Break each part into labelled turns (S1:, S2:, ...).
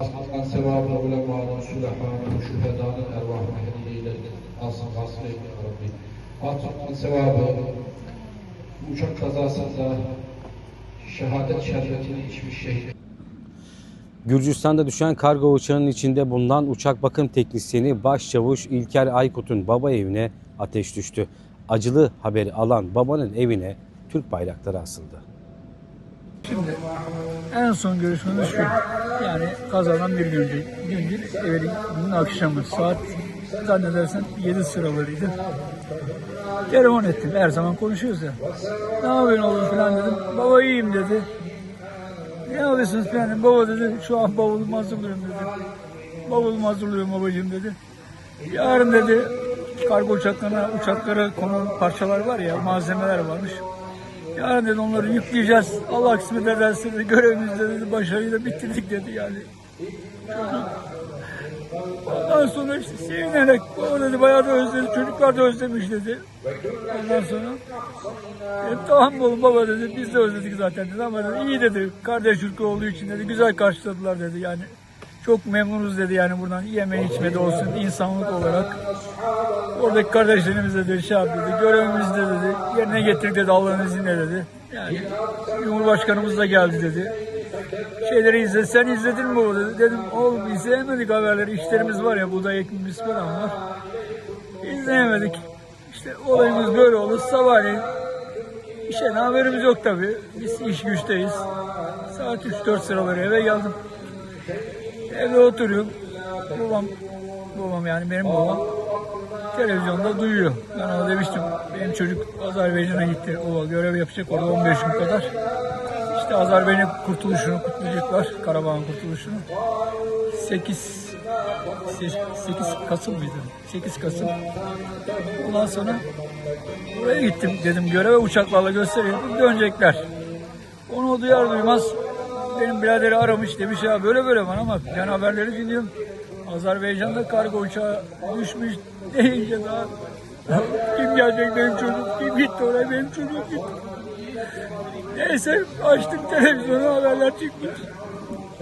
S1: Aslan sevabı ulemanın, sülehanın, şühedanın ervahını hediye eyledin. Alsın gasıl eyle ya Rabbi. Aslan sevabı uçak kazasında şehadet şerbetini içmiş şehit
S2: Gürcistan'da düşen kargo uçağının içinde bulunan uçak bakım teknisyeni Başçavuş İlker Aykut'un baba evine ateş düştü. Acılı haberi alan babanın evine Türk bayrakları asıldı.
S3: Şimdi en son görüşmemiz şu. Yani kazadan bir gün önce. Gün değil, evvelin günün akşamı. Saat zannedersen 7 sıralarıydı. Telefon ettim. Her zaman konuşuyoruz ya. Ne yapıyorsun oğlum falan dedim. Baba iyiyim dedi. Ne yapıyorsunuz dedim. Baba dedi şu an bavulumu hazırlıyorum dedi. Bavulumu hazırlıyorum babacığım dedi. Yarın dedi kargo uçaklarına, uçaklara konan parçalar var ya, malzemeler varmış. Yarın dedi onları yükleyeceğiz. Allah kısmet ederse dedi, görevimizde dedi, başarıyla bitirdik dedi yani. Ondan sonra işte sevinerek, o dedi bayağı da özledi, çocuklar da özlemiş dedi. Ondan sonra, e, tamam oğlum baba dedi, biz de özledik zaten dedi ama dedi, iyi dedi, kardeş ülke olduğu için dedi, güzel karşıladılar dedi yani. Çok memnunuz dedi yani buradan yeme içmede olsun insanlık olarak. Oradaki kardeşlerimiz de şey yaptı dedi, görevimizi de dedi, yerine getirdik dedi Allah'ın izniyle dedi. Yani Cumhurbaşkanımız da geldi dedi. Şeyleri izle, sen izledin mi o dedi. Dedim oğlum izleyemedik haberleri, işlerimiz var ya, buğday ekimimiz falan var. İzleyemedik. İşte olayımız böyle oldu. Sabahleyin işe haberimiz yok tabii. Biz iş güçteyiz. Saat 3-4 sıraları eve geldim. Evde oturuyorum. Babam, babam yani benim babam televizyonda duyuyor. Ben ona demiştim benim çocuk Azerbaycan'a gitti. O görev yapacak orada 15 gün kadar. İşte Azerbaycan kurtuluşunu kutlayacaklar. Karabağ'ın kurtuluşunu. 8 8 Kasım mıydı? 8 Kasım. Ondan sonra buraya gittim dedim göreve uçaklarla gösteriyorum. Dönecekler. Onu duyar duymaz benim biraderi aramış demiş ya böyle böyle bana ama ben haberleri dinliyorum. Azerbaycan'da kargo uçağı düşmüş deyince daha kim gelecek benim çocuk kim gitti oraya benim çocuk gitti. Neyse açtım televizyonu haberler çıkmış.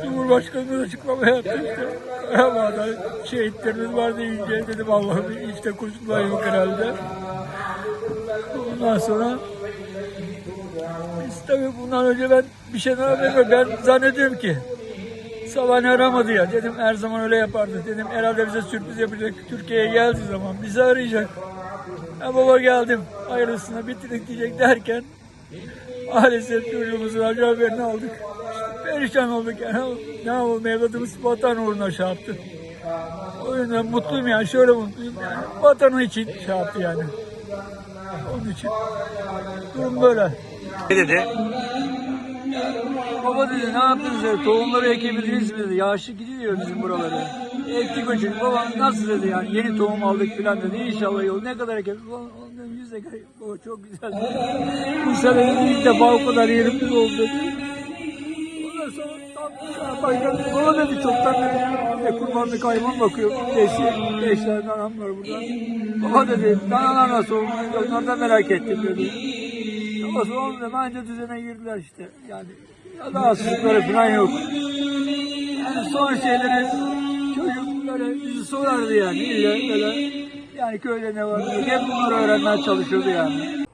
S3: Cumhurbaşkanımız açıklama yaptı işte. Karabağ'da şehitlerimiz var deyince dedim Allah'ım işte kurşunlar yok herhalde. Ondan sonra tabii bundan önce ben bir şey haberim Ben zannediyorum ki sabah aramadı ya. Dedim her zaman öyle yapardı. Dedim herhalde bize sürpriz yapacak. Türkiye'ye geldiği zaman bizi arayacak. Ya baba geldim. Hayırlısına bitirdik diyecek derken maalesef çocuğumuzun acı haberini aldık. Perişan olduk yani. Ne yapalım evladımız vatan uğruna şey yaptı. O yüzden mutluyum yani şöyle mutluyum yani. Vatanı için şey yaptı yani. Onun için durum böyle.
S2: Ne dedi?
S3: Baba dedi ne yaptınız dedi, tohumları ekebildiniz mi dedi, yağışı gidiyor bizim buralara. Ektik o çünkü baba nasıl dedi yani yeni tohum aldık filan dedi, inşallah yol ne kadar ekeriz, ondan yüz ekeriz, baba çok güzel dedi. Bu sene dedi, ilk defa o kadar yerimiz oldu dedi. Ondan sonra tam başkan baba dedi çoktan dedi, e, kurbanlık hayvan bakıyor, beşi, beş tane anam var burada. Baba dedi, danalar nasıl olmuş, onlar da merak ettim dedi. Sonra da anca düzene girdiler işte. Yani ya da hastalıkları falan yok. Yani son şeyleri çocuk böyle bizi sorardı yani. İlle böyle yani köyde ne var diye. Hep bunları öğrenmeye çalışıyordu yani.